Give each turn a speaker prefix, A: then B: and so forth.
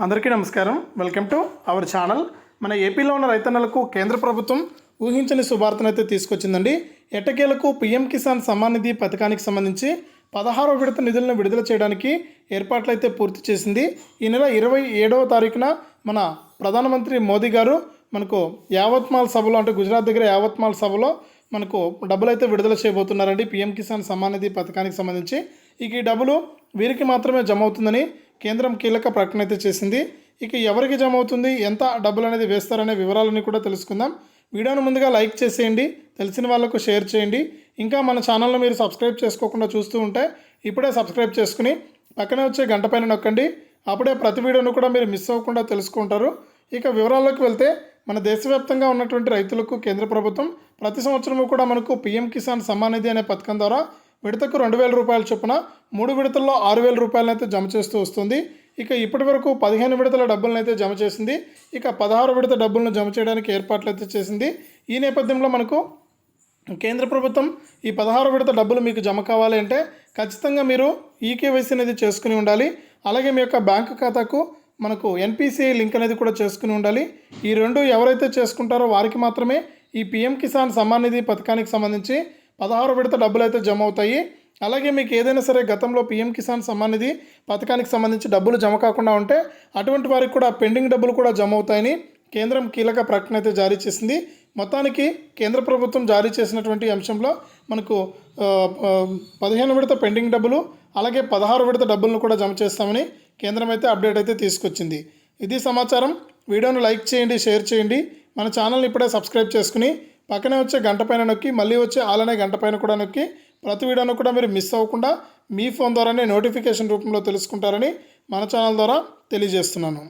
A: అందరికీ నమస్కారం. Welcome to our channel. మన ఏపీలో ఉన్న రైతన్నలకు కేంద్ర ప్రభుత్వం ఊహించని శుభార్తనైతే తీసుకొచ్చిందండి. ఎట్టకేలకు పీఎం కిసాన్ సమ్మాన్ నిధి పథకానికి సంబంధించి పదహారో విడత నిధులను విడుదల చేయడానికి ఏర్పాట్లు అయితే పూర్తి చేసింది. ఈ నెల ఇరవై ఏడవ తారీఖున మన ప్రధానమంత్రి మోదీ గారు మనకు యావత్మాల్ సభలో అంటే గుజరాత్ దగ్గర యావత్మాల్ సభలో మనకు డబ్బులు అయితే విడుదల చేయబోతున్నారండి. పీఎం కిసాన్ సమ్మాన్ నిధి పథకానికి సంబంధించి. ఇక ఈ డబ్బులు వీరికి మాత్రమే జమ అవుతుందని కేంద్రం కీలక ప్రకటన అయితే చేసింది. ఇక ఎవరికి జమ అవుతుంది? ఎంత డబ్బులు అనేది వేస్తారనే వివరాలన్నీ కూడా తెలుసుకుందాం. వీడియోను ముందుగా లైక్ చేసేయండి. తెలిసిన వాళ్ళకు షేర్ చేయండి. ఇంకా మన ఛానల్ను మీరు సబ్స్క్రైబ్ చేసుకోకుండా చూస్తూ ఉంటే ఇప్పుడే సబ్స్క్రైబ్ చేసుకుని పక్కనే వచ్చే గంట పైన నొక్కండి. అప్పుడే ప్రతి వీడియోను కూడా మీరు మిస్ అవ్వకుండా తెలుసుకుంటారు. ఇక వివరాల్లోకి వెళ్తే మన దేశవ్యాప్తంగా ఉన్నటువంటి రైతులకు కేంద్ర ప్రభుత్వం ప్రతి సంవత్సరము కూడా మనకు పీఎం కిసాన్ సమ్మాన్ నిధి అనే పథకం ద్వారా విడతకు రెండు వేల రూపాయల చొప్పున మూడు విడతల్లో ఆరు వేల రూపాయలనైతే జమ చేస్తూ వస్తుంది. ఇక ఇప్పటి వరకు పదిహేను విడతల డబ్బులను అయితే జమ చేసింది. ఇక పదహారు విడత డబ్బులను జమ చేయడానికి ఏర్పాట్లు అయితే చేసింది. ఈ నేపథ్యంలో మనకు కేంద్ర ప్రభుత్వం ఈ పదహారు విడత డబ్బులు మీకు జమ కావాలి అంటే ఖచ్చితంగా మీరు ఈకేవైసీ అనేది చేసుకుని ఉండాలి. అలాగే మీ యొక్క బ్యాంకు ఖాతాకు మనకు ఎన్పిసిఐ లింక్ అనేది కూడా చేసుకుని ఉండాలి. ఈ రెండు ఎవరైతే చేసుకుంటారో వారికి మాత్రమే ఈ పిఎం కిసాన్ సమ్మాన్ నిధి పథకానికి సంబంధించి పదహారు విడత డబ్బులు అయితే జమ అవుతాయి అలాగే మీకు ఏదైనా సరే గతంలో పీఎం కిసాన్ సమ్మాన్ నిధి పథకానికి సంబంధించి డబ్బులు జమ కాకుండా ఉంటే అటువంటి వారికి కూడా పెండింగ్ డబ్బులు కూడా జమ అవుతాయని కేంద్రం కీలక ప్రకటన అయితే జారీ చేసింది. మొత్తానికి కేంద్ర ప్రభుత్వం జారీ చేసినటువంటి అంశంలో మనకు పదిహేను విడత పెండింగ్ డబ్బులు అలాగే పదహారు విడత డబ్బులను కూడా జమ చేస్తామని కేంద్రం అయితే అప్డేట్ అయితే తీసుకొచ్చింది. ఇది సమాచారం. వీడియోను లైక్ చేయండి షేర్ చేయండి. మన ఛానల్ని ఇప్పుడే సబ్స్క్రైబ్ చేసుకుని పక్కనే వచ్చే గంట పైన నొక్కి మళ్ళీ వచ్చే ఆలనే గంట పైన కూడా నొక్కి ప్రతి వీడియోను కూడా మీరు మిస్ అవ్వకుండా మీ ఫోన్ ద్వారానే నోటిఫికేషన్ రూపంలో తెలుసుకుంటారని మన ఛానల్ ద్వారా తెలియజేస్తున్నాను.